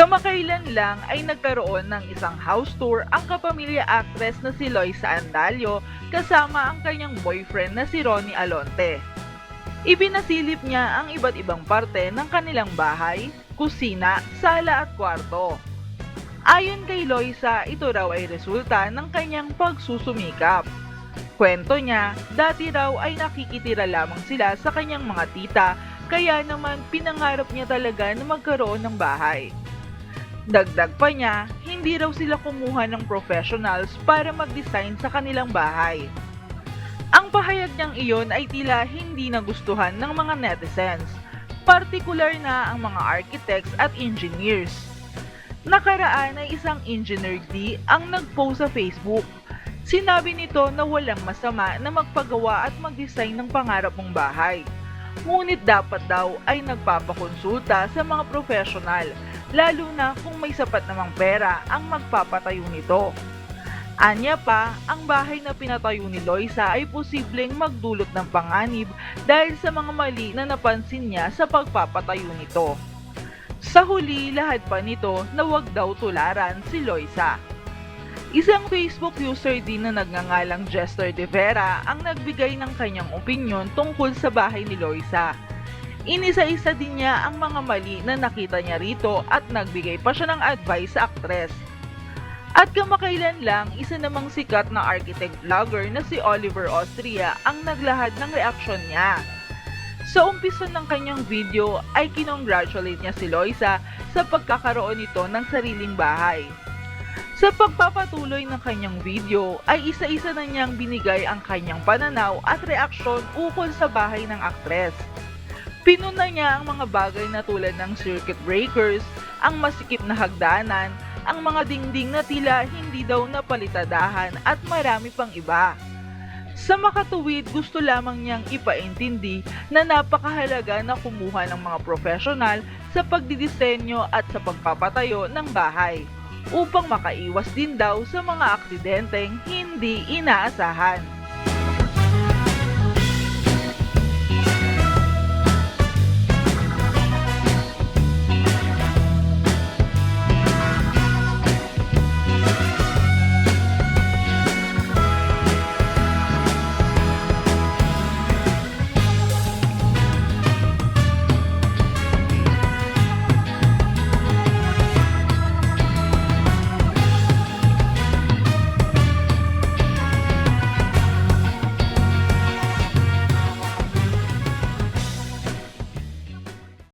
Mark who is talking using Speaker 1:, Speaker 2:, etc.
Speaker 1: Kamakailan lang ay nagkaroon ng isang house tour ang kapamilya actress na si Loisa Andalio kasama ang kanyang boyfriend na si Ronnie Alonte. Ibinasilip niya ang iba't ibang parte ng kanilang bahay, kusina, sala at kwarto. Ayon kay Loisa, ito raw ay resulta ng kanyang pagsusumikap. Kwento niya, dati raw ay nakikitira lamang sila sa kanyang mga tita, kaya naman pinangarap niya talaga na magkaroon ng bahay. Dagdag pa niya, hindi raw sila kumuha ng professionals para mag-design sa kanilang bahay. Ang pahayag niyang iyon ay tila hindi nagustuhan ng mga netizens, partikular na ang mga architects at engineers. Nakaraan ay isang engineer D ang nag-post sa Facebook. Sinabi nito na walang masama na magpagawa at mag-design ng pangarap mong bahay. Ngunit dapat daw ay nagpapakonsulta sa mga professional, lalo na kung may sapat namang pera ang magpapatayo nito. Anya pa, ang bahay na pinatayo ni Loisa ay posibleng magdulot ng panganib dahil sa mga mali na napansin niya sa pagpapatayo nito. Sa huli, lahat pa nito na wag daw tularan si Loisa. Isang Facebook user din na nagngangalang Jester De Vera ang nagbigay ng kanyang opinyon tungkol sa bahay ni Loisa. Inisa-isa din niya ang mga mali na nakita niya rito at nagbigay pa siya ng advice sa aktres. At kamakailan lang, isa namang sikat na architect vlogger na si Oliver Austria ang naglahad ng reaksyon niya. Sa umpisa ng kanyang video ay kinongratulate niya si Loisa sa pagkakaroon nito ng sariling bahay. Sa pagpapatuloy ng kanyang video ay isa-isa na niyang binigay ang kanyang pananaw at reaksyon ukol sa bahay ng aktres. Pinuna niya ang mga bagay na tulad ng circuit breakers, ang masikip na hagdanan, ang mga dingding na tila hindi daw napalitadahan at marami pang iba. Sa makatuwid, gusto lamang niyang ipaintindi na napakahalaga na kumuha ng mga profesional sa pagdidisenyo at sa pagpapatayo ng bahay upang makaiwas din daw sa mga aksidenteng hindi inaasahan.